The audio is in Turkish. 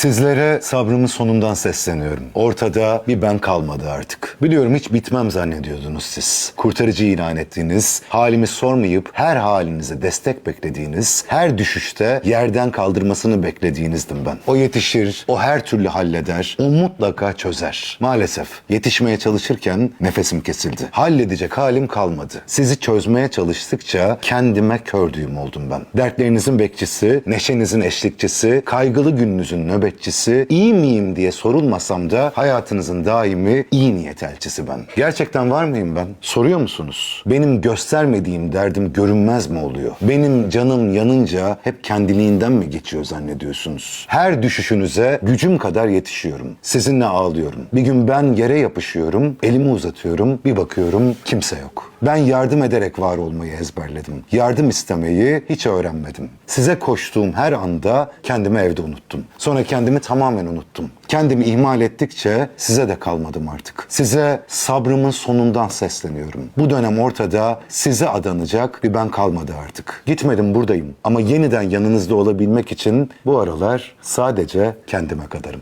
Sizlere sabrımın sonundan sesleniyorum. Ortada bir ben kalmadı artık. Biliyorum hiç bitmem zannediyordunuz siz. Kurtarıcı ilan ettiğiniz, halimi sormayıp her halinize destek beklediğiniz, her düşüşte yerden kaldırmasını beklediğinizdim ben. O yetişir, o her türlü halleder, o mutlaka çözer. Maalesef yetişmeye çalışırken nefesim kesildi. Halledecek halim kalmadı. Sizi çözmeye çalıştıkça kendime kör düğüm oldum ben. Dertlerinizin bekçisi, neşenizin eşlikçisi, kaygılı gününüzün nöbetçisi, iyi miyim diye sorulmasam da hayatınızın daimi iyi niyet elçisi ben. Gerçekten var mıyım ben? Soruyor musunuz? Benim göstermediğim derdim görünmez mi oluyor? Benim canım yanınca hep kendiliğinden mi geçiyor zannediyorsunuz? Her düşüşünüze gücüm kadar yetişiyorum. Sizinle ağlıyorum. Bir gün ben yere yapışıyorum, elimi uzatıyorum, bir bakıyorum kimse yok. Ben yardım ederek var olmayı ezberledim. Yardım istemeyi hiç öğrenmedim. Size koştuğum her anda kendimi evde unuttum. Sonra kendimi tamamen unuttum. Kendimi ihmal ettikçe size de kalmadım artık. Size sabrımın sonundan sesleniyorum. Bu dönem ortada size adanacak bir ben kalmadı artık. Gitmedim buradayım ama yeniden yanınızda olabilmek için bu aralar sadece kendime kadarım.